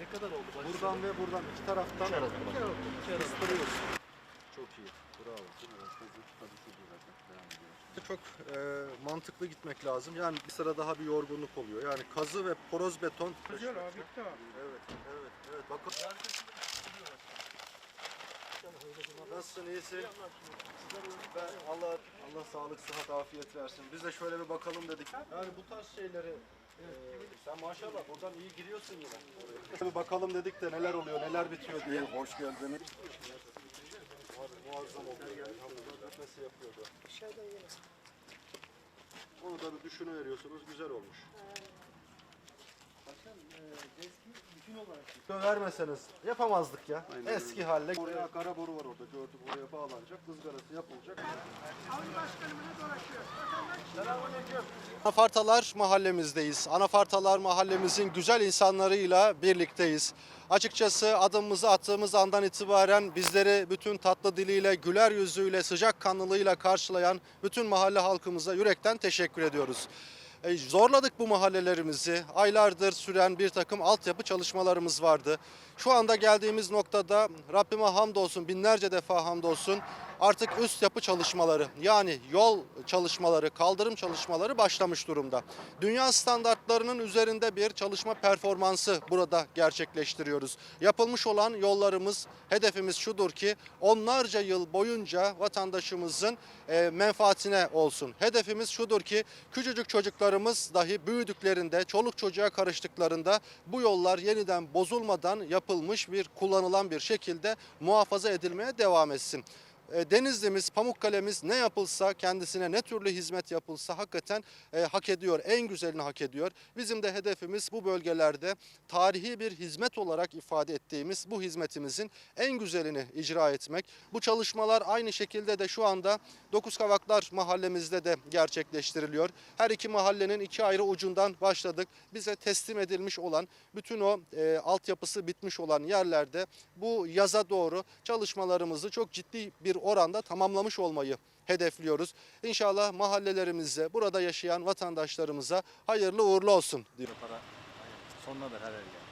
Ne kadar oldu? Bak Buradan ve buradan iki taraftan İki arada bak. İki arada. kıstırıyorsun. Çok iyi. Bravo. Çok e, mantıklı gitmek lazım. Yani bir sıra daha bir yorgunluk oluyor. Yani kazı ve poroz beton. Güzel abi bitti abi. Evet, evet, evet. Bakın. Nasılsın, iyisin? Ben Allah Allah sağlık, sıhhat, afiyet versin. Biz de şöyle bir bakalım dedik. Yani bu tarz şeyleri e, maşallah buradan iyi giriyorsun yine. Bir bakalım dedik de neler oluyor, neler bitiyor diye. Hoş geldiniz. Muazzam oldu. Nasıl yapıyordu? Onu da bir düşünüveriyorsunuz. Güzel olmuş. Vermeseniz yapamazdık ya. Eski halle. Oraya kara boru var orada gördük. Oraya bağlanacak. Kızgarası yapılacak. Anafartalar mahallemizdeyiz. Anafartalar mahallemizin güzel insanlarıyla birlikteyiz. Açıkçası adımımızı attığımız andan itibaren bizleri bütün tatlı diliyle, güler yüzüyle, sıcak kanlılığıyla karşılayan bütün mahalle halkımıza yürekten teşekkür ediyoruz. E, Zorladık bu mahallelerimizi. Aylardır süren bir takım altyapı çalışmalarımız vardı. Şu anda geldiğimiz noktada Rabbime hamdolsun, binlerce defa hamdolsun artık üst yapı çalışmaları yani yol çalışmaları, kaldırım çalışmaları başlamış durumda. Dünya standartlarının üzerinde bir çalışma performansı burada gerçekleştiriyoruz. Yapılmış olan yollarımız, hedefimiz şudur ki onlarca yıl boyunca vatandaşımızın e, menfaatine olsun. Hedefimiz şudur ki küçücük çocuklarımız dahi büyüdüklerinde, çoluk çocuğa karıştıklarında bu yollar yeniden bozulmadan yapılmış bir, kullanılan bir şekilde muhafaza edilmeye devam etsin. E, Denizli'miz, Pamukkale'miz ne yapılsa kendisine ne türlü hizmet yapılsa hakikaten e, hak ediyor. En güzelini hak ediyor. Bizim de hedefimiz bu bölgelerde tarihi bir hizmet olarak ifade ettiğimiz bu hizmetimizin en güzelini icra etmek. Bu çalışmalar aynı şekilde de şu anda Dokuz Kavaklar mahallemizde de gerçekleştiriliyor. Her iki mahallenin iki ayrı ucundan başladık. Bize teslim edilmiş olan bütün o e, altyapısı bitmiş olan yerlerde bu yaza doğru çalışmalarımızı çok ciddi bir oranda tamamlamış olmayı hedefliyoruz. İnşallah mahallelerimize, burada yaşayan vatandaşlarımıza hayırlı uğurlu olsun diyor. Para. Sonuna ver her.